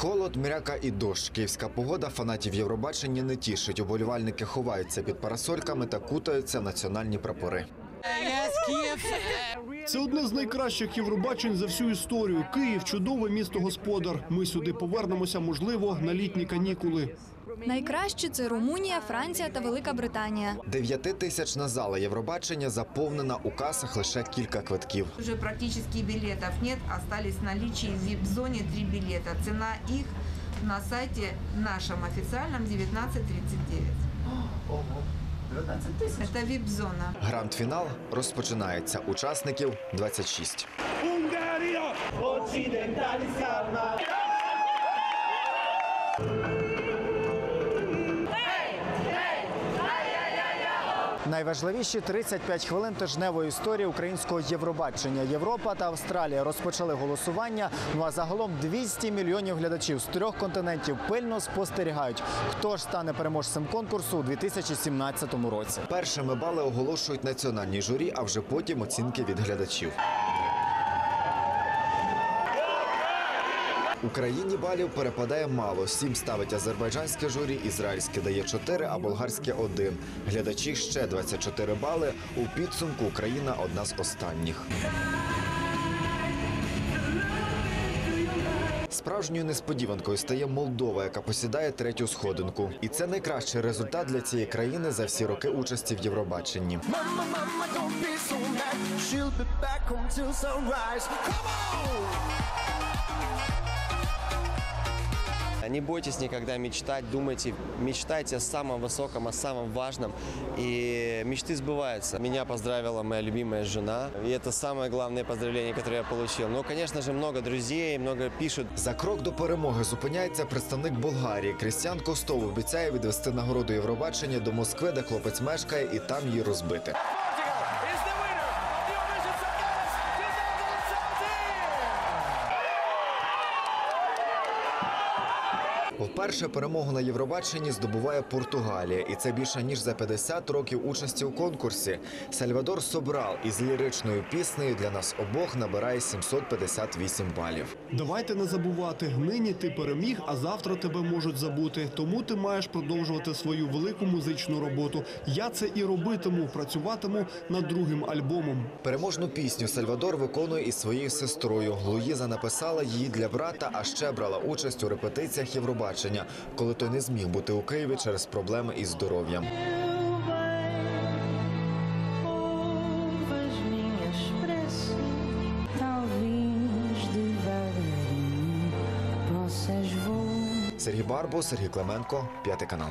Холод, мряка і дощ. Київська погода фанатів Євробачення не тішить. Уболівальники ховаються під парасольками та кутаються в національні прапори. Це одне з найкращих Євробачень за всю історію. Київ чудове місто господар. Ми сюди повернемося, можливо, на літні канікули. Найкраще це Румунія, Франція та Велика Британія. Дев'ятитисячна зала Євробачення заповнена у касах лише кілька квитків. Уже практически билетов нет, остались в наличии в VIP-зоне три билета. Цена их на сайте нашем официальном 19.39. Это VIP-зона. Гранд-фінал розпочинається. Учасників 26. Найважливіші 35 хвилин тижневої історії українського Євробачення. Європа та Австралія розпочали голосування. Ну а загалом 200 мільйонів глядачів з трьох континентів пильно спостерігають, хто ж стане переможцем конкурсу у 2017 році. Першими бали оголошують національні журі, а вже потім оцінки від глядачів. Україні балів перепадає мало. Сім ставить азербайджанське журі, ізраїльське дає 4, а болгарське 1. Глядачі ще 24 бали. У підсумку Україна одна з останніх. Справжньою несподіванкою стає Молдова, яка посідає третю сходинку. І це найкращий результат для цієї країни за всі роки участі в Євробаченні. She'll be back till sunrise. Come on! Не бойтесь никогда мечтать, думайте, мечтайте о самом высоком, о самом важном, и мечты сбываются. Меня поздравила моя любимая жена, и это самое главное поздравление, которое я получил. Но, конечно же, много друзей, много пишут. За крок до перемоги зупиняється представник Болгарії. Крістіан Костов обіцяє відвести нагороду Євробачення до Москви, де хлопець мешкає, і там її розбити. Вперше перемогу на Євробаченні здобуває Португалія, і це більше ніж за 50 років участі у конкурсі. Сальвадор Собрал із ліричною піснею для нас обох набирає 758 балів. Давайте не забувати. Нині ти переміг, а завтра тебе можуть забути. Тому ти маєш продовжувати свою велику музичну роботу. Я це і робитиму. Працюватиму над другим альбомом. Переможну пісню Сальвадор виконує із своєю сестрою. Луїза написала її для брата, а ще брала участь у репетиціях Євробачення, коли той не зміг бути у Києві через проблеми із здоров'ям. Сергій Барбо, Сергій Клименко, п'ятий канал.